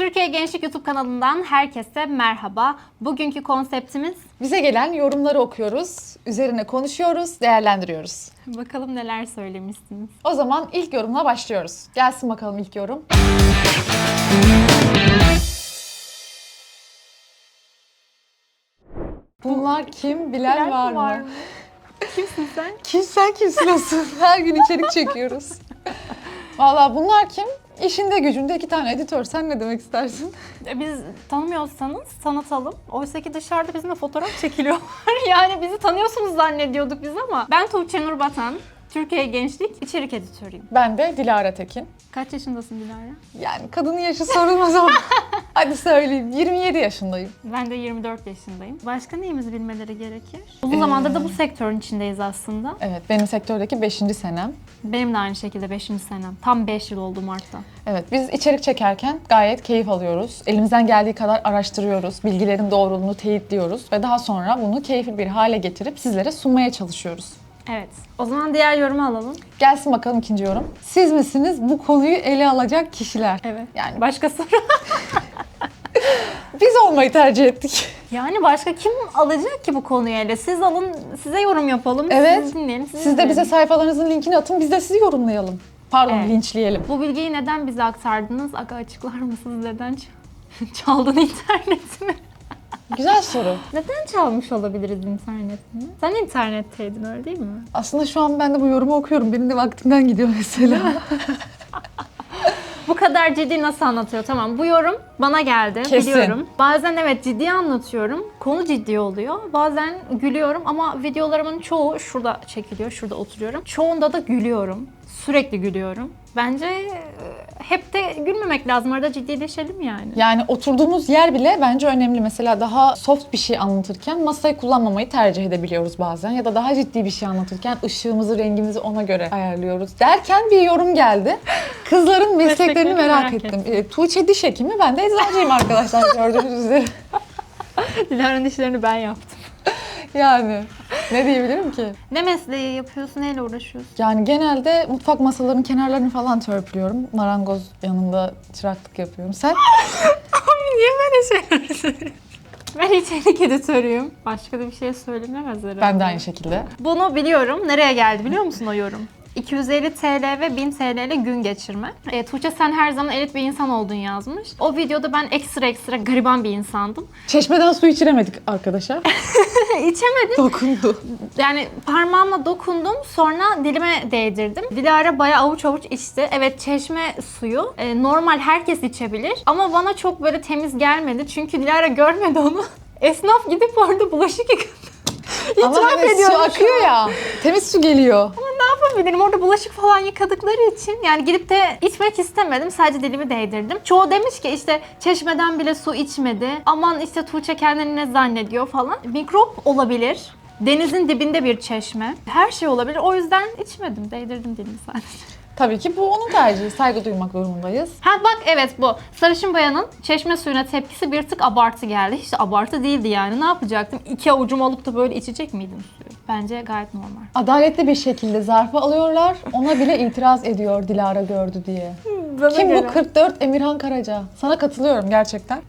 Türkiye Gençlik YouTube kanalından herkese merhaba. Bugünkü konseptimiz Bize gelen yorumları okuyoruz, üzerine konuşuyoruz, değerlendiriyoruz. bakalım neler söylemişsiniz. O zaman ilk yorumla başlıyoruz. Gelsin bakalım ilk yorum. Bunlar kim? Bilen var, mı? Kimsin sen? Kim sen kimsin asıl? Her gün içerik çekiyoruz. Valla bunlar kim? İşinde gücünde iki tane editör. Sen ne demek istersin? E, Biz tanımıyorsanız tanıtalım. Oysa ki dışarıda bizimle fotoğraf çekiliyorlar. yani bizi tanıyorsunuz zannediyorduk biz ama. Ben Tuğçe Nur Batan. Türkiye Gençlik içerik editörüyüm. Ben de Dilara Tekin. Kaç yaşındasın Dilara? Yani kadının yaşı sorulmaz ama. Hadi söyleyeyim. 27 yaşındayım. Ben de 24 yaşındayım. Başka neyimizi bilmeleri gerekir? Uzun zamandır da bu sektörün içindeyiz aslında. Evet, benim sektördeki 5. senem. Benim de aynı şekilde 5. senem. Tam 5 yıl oldu Mart'ta. Evet, biz içerik çekerken gayet keyif alıyoruz. Elimizden geldiği kadar araştırıyoruz, bilgilerin doğruluğunu teyitliyoruz ve daha sonra bunu keyifli bir hale getirip sizlere sunmaya çalışıyoruz. Evet. O zaman diğer yorumu alalım. Gelsin bakalım ikinci yorum. Siz misiniz bu konuyu ele alacak kişiler? Evet. Yani Başka soru? biz olmayı tercih ettik. yani başka kim alacak ki bu konuyu ele? Siz alın, size yorum yapalım. Evet. Siz dinleyelim. Siz, Siz de bize sayfalarınızın linkini atın, biz de sizi yorumlayalım. Pardon, Evet. linçleyelim. Bu bilgiyi neden bize aktardınız? Aga açıklar mısınız? Neden çaldın internetimi? Güzel soru. Neden çalmış olabiliriz internetini? Sen internetteydin öyle değil mi? Aslında şu an ben de bu yorumu okuyorum. Benim de vaktimden gidiyor mesela. Bu kadar ciddi nasıl anlatıyor? Tamam bu yorum bana geldi Kesin. biliyorum. Bazen evet ciddi anlatıyorum. Konu ciddi oluyor. Bazen gülüyorum ama videolarımın çoğu şurada çekiliyor. Şurada oturuyorum. Çoğunda da gülüyorum. Sürekli gülüyorum. Bence e, hep de gülmemek lazım. Arada ciddileşelim yani. Yani oturduğumuz yer bile bence önemli. Mesela daha soft bir şey anlatırken masayı kullanmamayı tercih edebiliyoruz bazen. Ya da daha ciddi bir şey anlatırken ışığımızı, rengimizi ona göre ayarlıyoruz. Derken bir yorum geldi. Kızların mesleklerini merak, merak ettim. E, Tuğçe diş hekimi, ben de eczacıyım arkadaşlar gördüğünüz üzere. Dilara'nın işlerini ben yaptım. Yani ne diyebilirim ki? Ne mesleği yapıyorsun? Neyle uğraşıyorsun? Yani genelde mutfak masalarının kenarlarını falan törpülüyorum. Marangoz yanında çıraklık yapıyorum. Sen? Niye böyle şeyler söylüyorsun? Ben içerik editörüyüm. Başka da bir şey söylenemez herhalde. Ben de aynı şekilde. Bunu biliyorum. Nereye geldi biliyor musun o yorum? 250 TL ve 1000 TL ile gün geçirme. E, Tuğçe sen her zaman elit bir insan oldun yazmış. O videoda ben ekstra ekstra gariban bir insandım. Çeşmeden su içiremedik arkadaşa. İçemedim. Dokundu. Yani parmağımla dokundum sonra dilime değdirdim. Dilara bayağı avuç avuç içti. Evet çeşme suyu e, normal herkes içebilir ama bana çok böyle temiz gelmedi. Çünkü Dilara görmedi onu. Esnaf gidip orada bulaşık yıkadı. Ama İtiraf su ediyorum şu akıyor ya. Temiz su geliyor. Yapabilirim? Orada bulaşık falan yıkadıkları için yani gidip de içmek istemedim. Sadece dilimi değdirdim. Çoğu demiş ki işte çeşmeden bile su içmedi. Aman işte Tuğçe kendini ne zannediyor falan. Mikrop olabilir. Denizin dibinde bir çeşme. Her şey olabilir. O yüzden içmedim. Değdirdim dilimi sadece. Tabii ki bu onun tercihi. Saygı duymak durumundayız. Ha bak evet bu. Sarışın bayanın çeşme suyuna tepkisi bir tık abartı geldi. Hiç de abartı değildi yani. Ne yapacaktım? İki avucum alıp da böyle içecek miydim suyu? Bence gayet normal. Adaletli bir şekilde zarfı alıyorlar. Ona bile itiraz ediyor Dilara gördü diye. Kim bu 44 Emirhan Karaca? Sana katılıyorum gerçekten.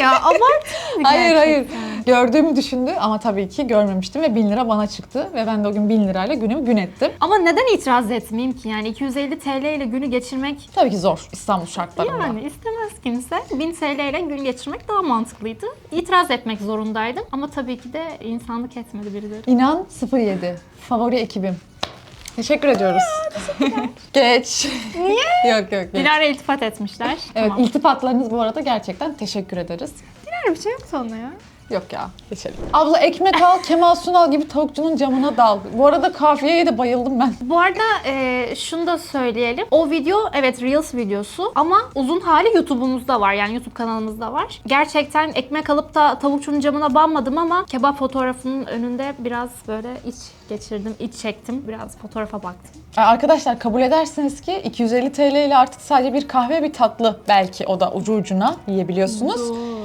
ya abartı hayır hayır. Gördüğümü düşündü ama tabii ki görmemiştim ve 1000 lira bana çıktı. Ve ben de o gün 1000 lirayla günümü gün ettim. Ama neden itiraz etmeyeyim ki? Yani 250 TL ile günü geçirmek Tabii ki zor İstanbul şartlarında. yani istemez kimse. 1000 TL ile gün geçirmek daha mantıklıydı. İtiraz etmek zorundaydım. Ama tabii ki de insanlık etmedi birileri. İnan 07. Favori ekibim. Teşekkür ediyoruz. Geç. Niye? yok yok. Geç. Dilara iltifat etmişler. Evet Tamam. iltifatlarınız bu arada gerçekten teşekkür ederiz. Dilara bir şey yoktu ona ya. Yok ya geçelim. Abla ekmek al Kemal Sunal gibi tavukçunun camına dal. Bu arada kafiyeye de bayıldım ben. Bu arada e, şunu da söyleyelim. O video evet Reels videosu ama uzun hali YouTube'umuzda var. Yani YouTube kanalımızda var. Gerçekten ekmek alıp da tavukçunun camına banmadım ama kebap fotoğrafının önünde biraz böyle iç geçirdim, iç çektim. Biraz fotoğrafa baktım. Arkadaşlar kabul edersiniz ki 250 TL ile artık sadece bir kahve bir tatlı belki o da ucu ucuna yiyebiliyorsunuz. Dur.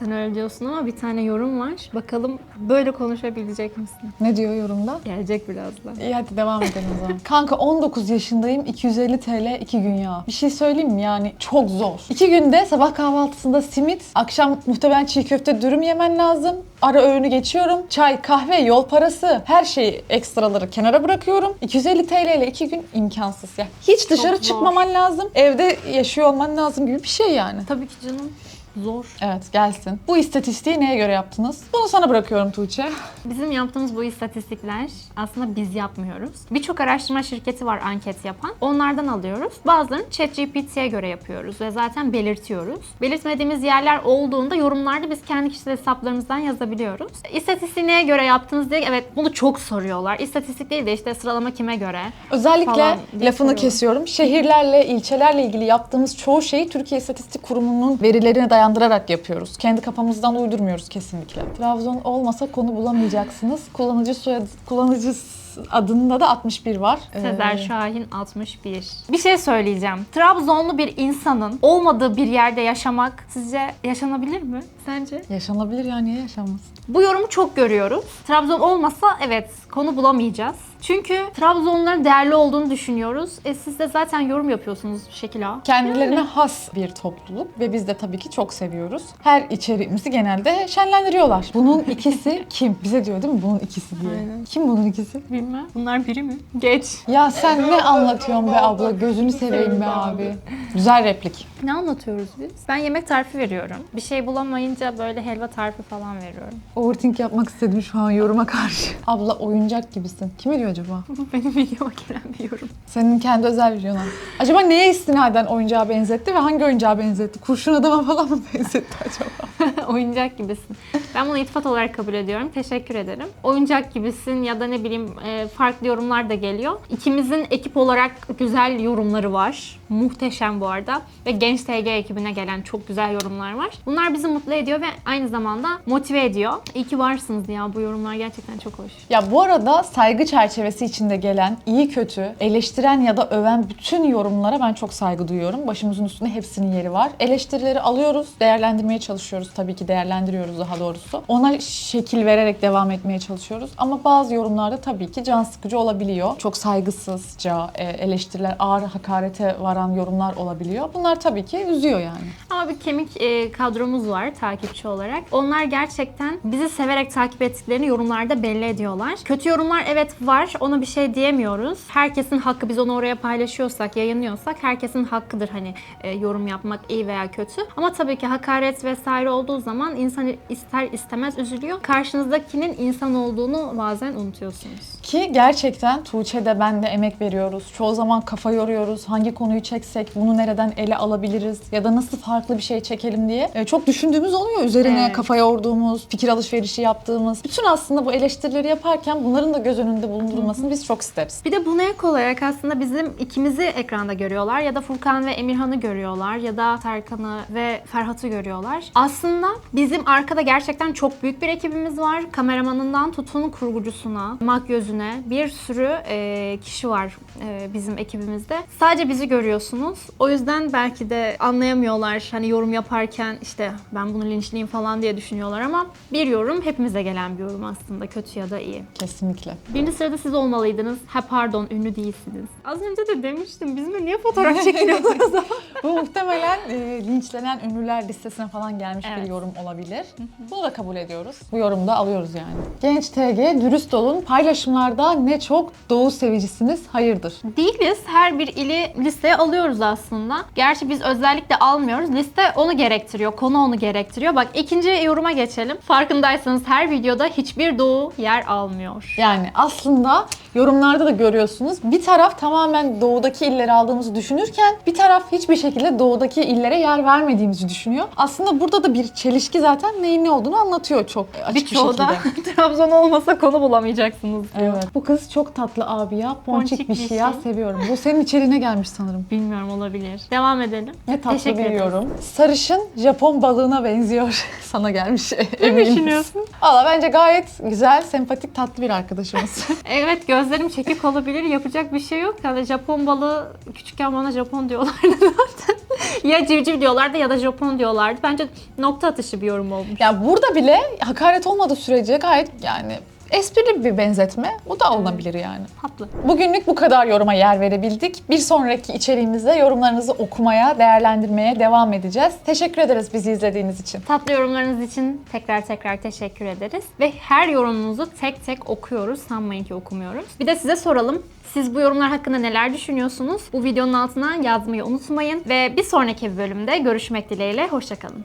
Gerçekten öyle diyorsun ama bir tane yorum var. Bakalım böyle konuşabilecek misin? Ne diyor yorumda? Gelecek birazdan. İyi hadi devam edelim o zaman. Kanka 19 yaşındayım, 250 TL 2 gün ya. Bir şey söyleyeyim mi yani çok zor. 2 günde sabah kahvaltısında simit, akşam muhtemelen çiğ köfte dürüm yemen lazım. Ara öğünü geçiyorum. Çay, kahve, yol parası, her şeyi ekstraları kenara bırakıyorum. 250 TL ile 2 gün imkansız ya. Hiç dışarı zor. çıkmaman lazım. Evde yaşıyor olman lazım gibi bir şey yani. Tabii ki canım. Zor. Evet gelsin. Bu istatistiği neye göre yaptınız? Bunu sana bırakıyorum Tuğçe. Bizim yaptığımız bu istatistikler aslında biz yapmıyoruz. Birçok araştırma şirketi var anket yapan. Onlardan alıyoruz. Bazılarını ChatGPT'ye göre yapıyoruz ve zaten belirtiyoruz. Belirtmediğimiz yerler olduğunda yorumlarda biz kendi kişisel hesaplarımızdan yazabiliyoruz. İstatistiği neye göre yaptınız diye evet bunu çok soruyorlar. İstatistik değil de işte sıralama kime göre. Özellikle lafını soruyorlar. kesiyorum. Şehirlerle, ilçelerle ilgili yaptığımız çoğu şeyi Türkiye İstatistik Kurumu'nun verilerine dayandırarak yapıyoruz. Kendi kafamızdan uydurmuyoruz kesinlikle. Trabzon olmasa konu bulamayacaksınız. Kullanıcı soyadı, kullanıcı adında da 61 var. Sezer Ee, Şahin 61. Bir şey söyleyeceğim. Trabzonlu bir insanın olmadığı bir yerde yaşamak sizce yaşanabilir mi? Sence? Yaşanabilir ya niye yaşanmasın? Bu yorumu çok görüyoruz. Trabzon olmasa evet konu bulamayacağız. Çünkü Trabzonluların değerli olduğunu düşünüyoruz. E siz de zaten yorum yapıyorsunuz Şekil Ağa. Kendilerine has bir topluluk ve biz de tabii ki çok seviyoruz. Her içeriğimizi genelde şenlendiriyorlar. Bunun ikisi kim? Bize diyor değil mi bunun ikisi diye. Aynen. Kim bunun ikisi? Bilmem. Bunlar biri mi? Geç. Ya sen ne anlatıyorsun be abla? Gözünü seveyim be abi. Güzel replik. Ne anlatıyoruz biz? Ben yemek tarifi veriyorum. Bir şey bulamayınca böyle helva tarifi falan veriyorum. Overthink yapmak istedim şu an yoruma karşı. Abla oyuncak gibisin. Kime diyor acaba? Bu benim videoma gelen bir yorum. Senin kendi özel videona. Acaba neye istinaden oyuncağa benzetti ve hangi oyuncağa benzetti? Kurşun adama falan mı benzetti acaba? Oyuncak gibisin. Ben bunu iltifat olarak kabul ediyorum. Teşekkür ederim. Oyuncak gibisin ya da ne bileyim e, farklı yorumlar da geliyor. İkimizin ekip olarak güzel yorumları var. Muhteşem bu arada. Ve Genç TG ekibine gelen çok güzel yorumlar var. Bunlar bizi mutlu ediyor ve aynı zamanda motive ediyor. İyi ki varsınız ya. Bu yorumlar gerçekten çok hoş. Ya bu arada saygı çerçevesi içinde gelen iyi kötü, eleştiren ya da öven bütün yorumlara ben çok saygı duyuyorum. Başımızın üstünde hepsinin yeri var. Eleştirileri alıyoruz, değerlendirmeye çalışıyoruz. Tabii ki değerlendiriyoruz daha doğrusu. Ona şekil vererek devam etmeye çalışıyoruz. Ama bazı yorumlarda tabii ki can sıkıcı olabiliyor. Çok saygısızca e, eleştiriler, ağır hakarete varan yorumlar olabiliyor. Bunlar tabii ki üzüyor yani. Ama bir kemik e, kadromuz var takipçi olarak. Onlar gerçekten bizi severek takip ettiklerini yorumlarda belli ediyorlar. Kötü yorumlar evet var. Ona bir şey diyemiyoruz. Herkesin hakkı biz onu oraya paylaşıyorsak, yayınlıyorsak herkesin hakkıdır hani e, yorum yapmak iyi veya kötü. Ama tabii ki hakaret vesaire olduğu zaman insan ister istemez üzülüyor. Karşınızdakinin insan olduğunu bazen unutuyorsunuz. Ki gerçekten Tuğçe'de ben de emek veriyoruz. Çoğu zaman kafa yoruyoruz. Hangi konuyu çeksek, bunu nereden ele alabiliriz ya da nasıl farklı bir şey çekelim diye. E, çok düşündüğümüz oluyor. Üzerine Evet. kafa yorduğumuz, fikir alışverişi yaptığımız. Bütün aslında bu eleştirileri yaparken bunların da göz önünde bulundurulmasını biz çok isteriz. Bir de buna ek olarak aslında bizim ikimizi ekranda görüyorlar ya da Furkan ve Emirhan'ı görüyorlar ya da Serkan'ı ve Ferhat'ı görüyorlar. Aslında bizim arkada gerçekten çok büyük bir ekibimiz var. Kameramanından tutun kurgucusuna, makyözüne bir sürü e, kişi var e, bizim ekibimizde. Sadece bizi görüyorsunuz. O yüzden belki de anlayamıyorlar hani yorum yaparken işte ben bunu linçleyeyim falan diye düşünüyorlar ama bir yorum hepimize gelen bir yorum aslında kötü ya da iyi. Kesinlikle. Birinci sırada siz olmalıydınız. Ha pardon ünlü değilsiniz. Az önce de demiştim bizimle niye fotoğraf çekiliyorsunuz? Bu muhtemelen e, linçlenen ünlüler listesine falan gelmiş Evet. bir yorum olabilir. Bunu da kabul ediyoruz. Bu yorumu da alıyoruz yani. Genç TG, dürüst olun. Paylaşımlarda ne çok doğu sevicisiniz, hayırdır? Değiliz. Her bir ili listeye alıyoruz aslında. Gerçi biz özellikle almıyoruz. Liste onu gerektiriyor. Konu onu gerektiriyor. Bak ikinci yoruma geçelim. Farkındaysanız her videoda hiçbir doğu yer almıyor. Yani aslında yorumlarda da görüyorsunuz. Bir taraf tamamen doğudaki illeri aldığımızı düşünürken bir taraf hiçbir şekilde doğudaki illere yer vermediğimizi düşünüyor. Aslında burada da bir çelişki zaten neyin ne olduğunu anlatıyor çok açık bir Birçoğu şekilde. da Trabzon olmasa konu bulamayacaksınız diyor. Evet. Bu kız çok tatlı abi ya. Ponçik, Ponçik bir şey ya seviyorum. Bu senin içeriğine gelmiş sanırım. Bilmiyorum olabilir. Devam edelim. Ne tatlı Teşekkür bir yorum. Sarışın Japon balığına benziyor. Sana gelmiş Ne düşünüyorsun? Valla bence gayet güzel, sempatik, tatlı bir arkadaşımız. Evet gözlerim çekik olabilir. Yapacak bir şey yok. Yani Japon balığı küçükken bana Japon diyorlardı zaten. ya civciv diyorlardı ya da Japon diyorlardı. Bence nokta atışı bir yorum olmuş. ya burada bile hakaret olmadığı sürece gayet yani esprili bir benzetme. Bu da olabilir yani. Tatlı. Bugünlük bu kadar yoruma yer verebildik. Bir sonraki içeriğimizde yorumlarınızı okumaya, değerlendirmeye devam edeceğiz. Teşekkür ederiz bizi izlediğiniz için. Tatlı yorumlarınız için tekrar tekrar teşekkür ederiz. Ve her yorumunuzu tek tek okuyoruz. Sanmayın ki okumuyoruz. Bir de size soralım. Siz bu yorumlar hakkında neler düşünüyorsunuz? Bu videonun altına yazmayı unutmayın. Ve bir sonraki bölümde görüşmek dileğiyle. Hoşçakalın.